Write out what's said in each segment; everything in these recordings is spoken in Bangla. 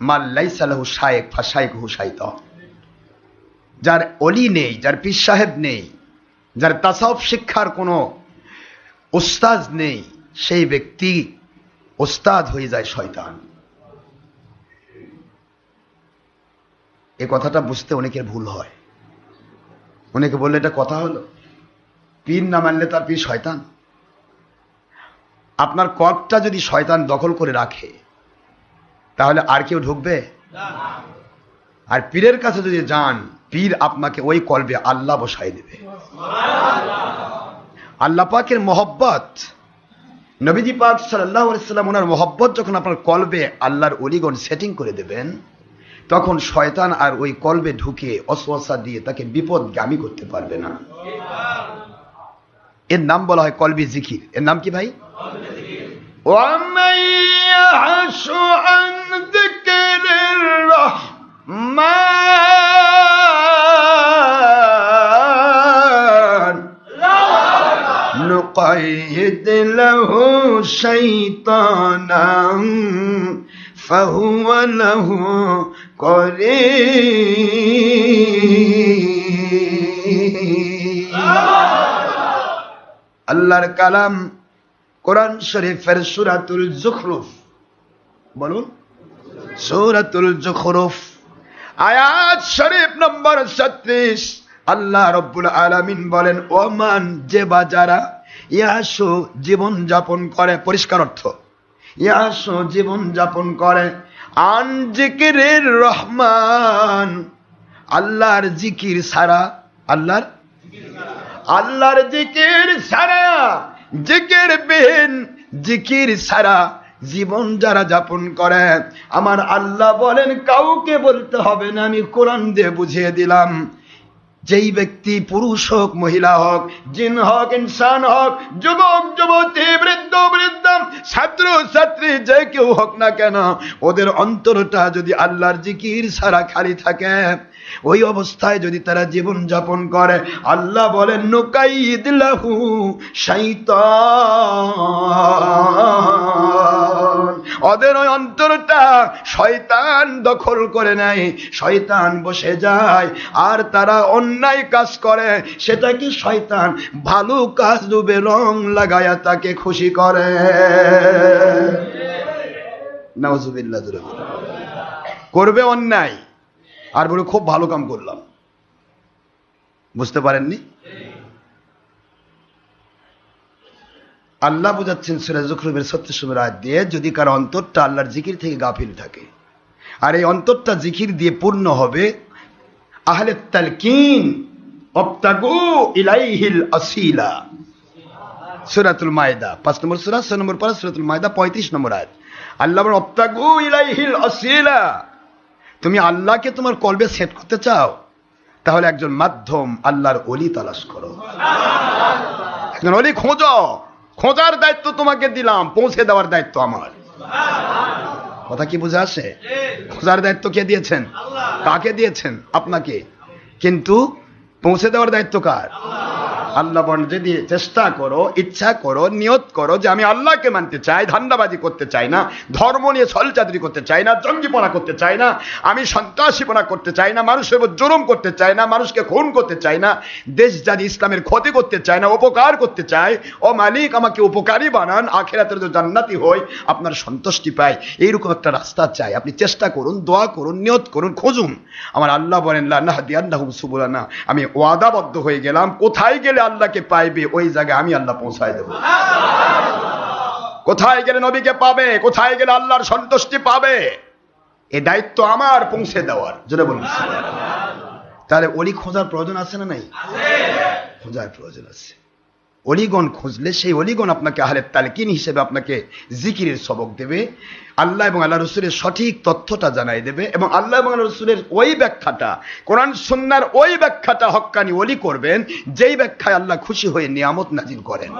মাল্লাইসালাহু শায়েক ফাশায়েক হুসাইত যার অলি নেই, যার পীর সাহেব নেই, যার তাসাউফ শিক্ষার কোনো ওস্তাজ নেই, সেই ব্যক্তি ওস্তাদ হয়ে যায় শয়তান। এ কথাটা বুঝতে অনেকের ভুল হয়। অনেকে বললে, এটা কথা হলো? পীর না মানলে তার পীর শয়তান? আপনার কর্কটা যদি শয়তান দখল করে রাখে তাহলে আর কেউ ঢুকবে? আর পীরের কাছে যদি যান, পীর আপনাকে ওই কলবে আল্লাহ বসাই দেবে। আল্লাহ পাকের মহব্বত। নবীজি পাক সাল্লাহ সাল্লাম ওনার মহব্বত যখন আপনার কলবে আল্লাহর অলিগণ সেটিং করে দেবেন, তখন শয়তান আর ওই কলবে ঢুকে অসা দিয়ে তাকে বিপদগামী করতে পারবে না। এর নাম বলা হয় কলবি জিকির। এর নাম কি ভাই? ওয়ামাইয়া হাসু আন ذكر الرحمن نقيد له شيطانا فهو له قرين আল্লাহর কালাম কোরআন শরীফের সুরাতুল জুখরুফ বলুন সুরাতুল জুখরুফ। আয়াত শরীফ নম্বর ছত্রিশ। আল্লাহ রব্বুল আলামিন বলেন, ওমান যে বাজারা ইয়াসু জীবন যাপন করে, পরিষ্কার অর্থ, ইয়াসু জীবন যাপন করে আন জিকিরের রহমান। আল্লাহর জিকির সারা আল্লাহর আল্লাহর জিকির সারা জিকির বিহীন জিকির সারা জীবন যারা যাপন করে, আমার আল্লাহ বলেন, কাউকে বলতে হবে না, আমি কোরআন দিয়ে বুঝিয়ে দিলাম। যেই ব্যক্তি পুরুষ হোক, মহিলা হোক, জিন হোক, ইনসান হোক, যুবক, যুবতী, বৃদ্ধ বৃদ্ধ, ছাত্র, ছাত্রী, যে কেউ হোক না কেন, ওদের অন্তরটা যদি আল্লাহর জিকির সারা খালি থাকে, ওই অবস্থায় যদি তারা জীবন যাপন করে, আল্লাহ বলেন নুকাইদ লাহু শাইতান। ওদের ওই অন্তরটা শয়তান দখল করে নেয়। শয়তান বসে যায়, আর তারা অন্যায় কাজ করে। সেটা কি শয়তান? ভালো কাজ ডুবে রং লাগায়া তাকে খুশি করে। করবে অন্যায়। আর বলে, খুব ভালো কাম করলাম। বুঝতে পারেননি? আল্লাহ বুঝাচ্ছেন সুরাজ জুখরুবের সত্য সুমের আয়াত দিয়ে, যদি কারও অন্তরটা আল্লাহর জিকির থেকে গাফিল থাকে, আর এই অন্তরটা জিকির দিয়ে পূর্ণ হবে, আহলে তালকিন অপ্তাগু ইলাইহিল আসিলা সুরাতুল মায়দা, পাঁচ নম্বর সুরা, ছয় নম্বর পারা সুরাতুল মায়দা, পঁয়ত্রিশ নম্বর আয়াত। আল্লাহ অপ্তাগু ইলাইহিল আসিলা তুমি আল্লাহকে তোমার কলবে সেট করতে চাও, তাহলে একজন মাধ্যম আল্লাহর অলি তালাশ করো। একজন অলি খোঁজো। খোঁজার দায়িত্ব তোমাকে দিলাম, পৌঁছে দেওয়ার দায়িত্ব আমার। কথা কি বুঝে আসে? খোঁজার দায়িত্ব কে দিয়েছেন? কাকে দিয়েছেন? আপনাকে। কিন্তু পৌঁছে দেওয়ার দায়িত্ব কার? আল্লাহ বলেন যদি চেষ্টা করো, ইচ্ছা করো, নিয়ত করো যে আমি আল্লাহকে মানতে চাই, ধান্দাবাজি করতে চাই না, ধর্ম নিয়ে ছলচাতুরি করতে চাই না, জঙ্গিপনা করতে চাই না, আমি সন্ত্রাসীপনা করতে চাই না, মানুষের উপর জুলুম করতে চাই না, মানুষকে খুন করতে চাই না, দেশ জাতি ইসলামের ক্ষতি করতে চাই না, উপকার করতে চাই, ও মালিক, আমাকে উপকারী বানান, আখেরাতের তো জান্নাতি হই, আপনার সন্তুষ্টি পাই, এইরকম একটা রাস্তা চাই, আপনি চেষ্টা করুন, দোয়া করুন, নিয়ত করুন, খুঁজুন। আমার আল্লাহ বলেন লাহুম সুবুলানা। আমি ওয়াদাবদ্ধ হয়ে গেলাম, কোথায় গেলে আল্লাহকে পাইবে, ওই জায়গায় আমি আল্লাহ পৌঁছায় দেব। কোথায় গেলে নবীকে পাবে, কোথায় গেলে আল্লাহর সন্তুষ্টি পাবে, এ দায়িত্ব আমার পৌঁছে দেওয়ার যেটা বলুন। তাহলে ওলি খোঁজার প্রয়োজন আছে না নাই? খোঁজার প্রয়োজন আছে। অলিগণ খুঁজলে সেই অলিগণ আপনাকে আহলে তালকিন হিসেবে আপনাকে জিকিরের সবক দেবে। আল্লাহ এবং আল্লাহ রসুলের সঠিক তথ্যটা জানাই দেবে এবং আল্লাহ এবং আল্লাহ রসুলের ওই ব্যাখ্যাটা, কোরআন সুন্নার ওই ব্যাখ্যাটা হক্কানি অলি করবেন, যেই ব্যাখ্যায় আল্লাহ খুশি হয়ে নিয়ামত নাজিল করেন।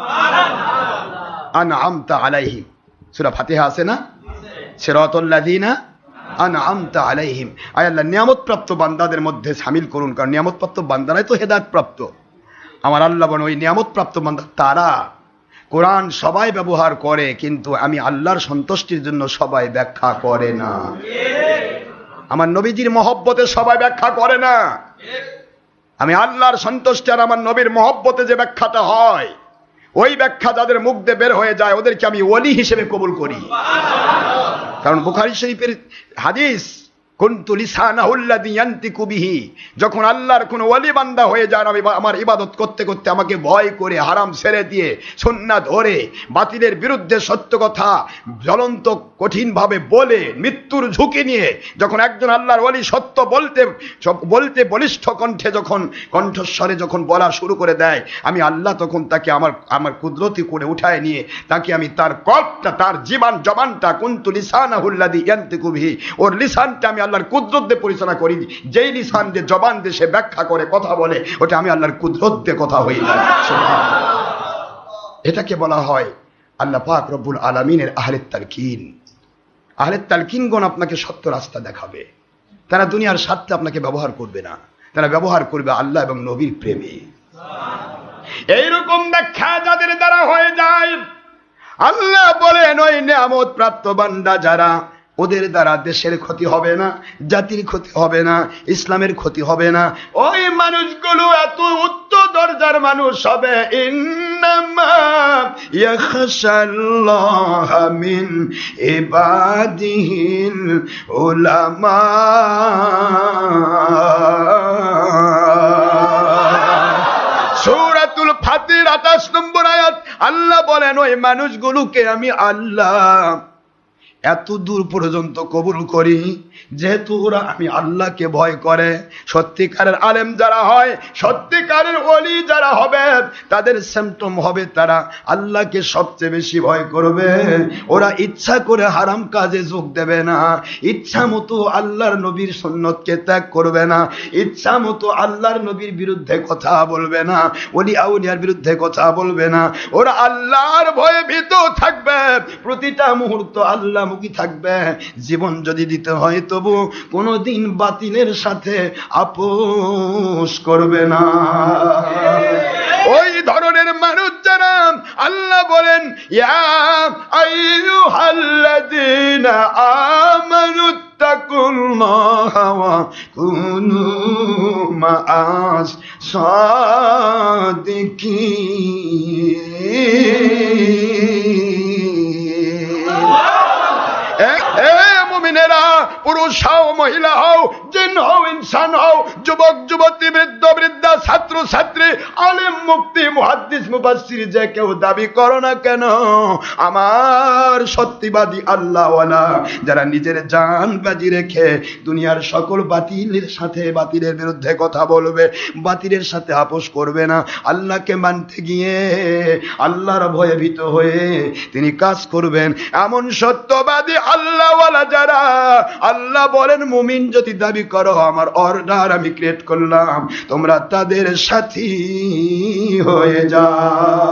আন আমতা আলাইহিম। সুরা ফাতেহা আছে না? সিরাতুল্লাযিনা আন আমতা আলাইহিম। আয় আল্লাহ নিয়ামত প্রাপ্ত বান্দাদের মধ্যে সামিল করুন, কারণ নিয়ামত প্রাপ্ত বান্দারাই তো হেদায়ত প্রাপ্ত আমার আল্লাহ বলেন, ওই নিয়ামত প্রাপ্ত বান্দা, তারা কোরআন সবাই ব্যবহার করে, কিন্তু আমি আল্লাহর সন্তুষ্টির জন্য সবাই ব্যাখ্যা করে না। আমার নবীজির মহব্বতে সবাই ব্যাখ্যা করে না। আমি আল্লাহর সন্তুষ্টি আর আমার নবীর মহব্বতে যে ব্যাখ্যাটা হয়, ওই ব্যাখ্যা যাদের মুখ দিয়ে বের হয়ে যায়, ওদেরকে আমি ওলি হিসেবে কবুল করি। কারণ বুখারি শরীফের হাদিস যখন আল্লাহর কোন ওলি বান্দা হয়ে যান, আমি আমার ইবাদত করতে করতে আমাকে ভয় করে হারাম ছেড়ে দিয়ে সুন্নাত ধরে বাতিলের বিরুদ্ধে সত্য কথা জ্বলন্ত কঠিনভাবে বলে মৃত্যুর ঝুঁকি নিয়ে যখন একজন আল্লাহর ওলি সত্য বলতে বলতে বলিষ্ঠ কণ্ঠে যখন কণ্ঠস্বরে যখন বলা শুরু করে দেয়, আমি আল্লাহ তখন তাকে আমার আমার কুদরতি করে উঠায় নিয়ে তাকে আমি তার কপটা তার জীবন জবানটা কুন্তু লিসানাহুল্লাযী ইয়ান্তিকু বিহি, ওর লিসানটা আমি আল্লাহর কুদরত দিয়ে পরিচালনা করি যেই লিসান দিয়ে জবান দিয়ে সে ব্যাখ্যা করে, কথা বলে, ওটা আমি আল্লাহর কুদরত দিয়ে কথা যায়। এটাকে বলা হয় আল্লাহ পাক রব্বুল আলামিনের আহলের তালকিন। আহলের তালকিনগণ আপনাকে সত্য রাস্তা দেখাবে। তারা দুনিয়ার স্বার্থে আপনাকে ব্যবহার করবে না। তারা ব্যবহার করবে আল্লাহ এবং নবীর প্রেমে। এইরকম ব্যাখ্যা যাদের দ্বারা হয়ে যায়, আল্লাহ বলেন, ওই নিয়ামত প্রাপ্ত বান্দা যারা ওদের দ্বারা দেশের ক্ষতি হবে না, জাতির ক্ষতি হবে না, ইসলামের ক্ষতি হবে না। ওই মানুষগুলো এত উচ্চ দরজার মানুষ হবে। মিন ইবাদিহিল উলামা। সূরাতুল ফাতির 28 নম্বর আয়াত, আল্লাহ বলেন, ওই মানুষগুলোকে আমি আল্লাহ এত দূর পর্যন্ত কবুল করি যেহেতু ওরা আমি আল্লাহকে ভয় করে। সত্যিকারের আলেম যারা হয়, সত্যিকারের অলি যারা হবে, তাদের সিমটম হবে তারা আল্লাহকে সবচেয়ে বেশি ভয় করবে। ওরা ইচ্ছা করে হারাম কাজে যোগ দেবে না। ইচ্ছা মতো আল্লাহর নবীর সন্ন্যতকে ত্যাগ করবে না। ইচ্ছা মতো আল্লাহর নবীর বিরুদ্ধে কথা বলবে না। অলি আউলিয়ার বিরুদ্ধে কথা বলবে না। ওরা আল্লাহর ভয়ে ভীত থাকবে। প্রতিটা মুহূর্ত আল্লাহমুখী থাকবে? জীবন যদি দিতে হয় তবু কোনোদিন বাতিলের সাথে আপোষ করবে না। ওই ধরনের মানুষ যারা আল্লাহ বলেন, ইয়া কুনু وإلهه جنه وإنسانه ছাত্র ছাত্রী আলেম, মুক্তি, মুহাদ্দিস মুফাসসির যে কেউ দাবি করো না কেন, আমার সত্যিবাদী আল্লাহওয়ালা, যারা নিজের জান বাজি রেখে দুনিয়ার সকল বাতিলের সাথে বাতিলের বিরুদ্ধে কথা বলবে, বাতিলের সাথে আপোষ করবে না, আল্লাহকে মানতে গিয়ে আল্লাহর ভয়ে ভীত হয়ে তিনি কাজ করবেন। এমন সত্যবাদী আল্লাহওয়ালা যারা, আল্লাহ বলেন, মুমিন যদি দাবি করো, আমার অর্ডার আমি ক্রিয়েট করলাম, তোমরা তাদের সাথী হয়ে যাও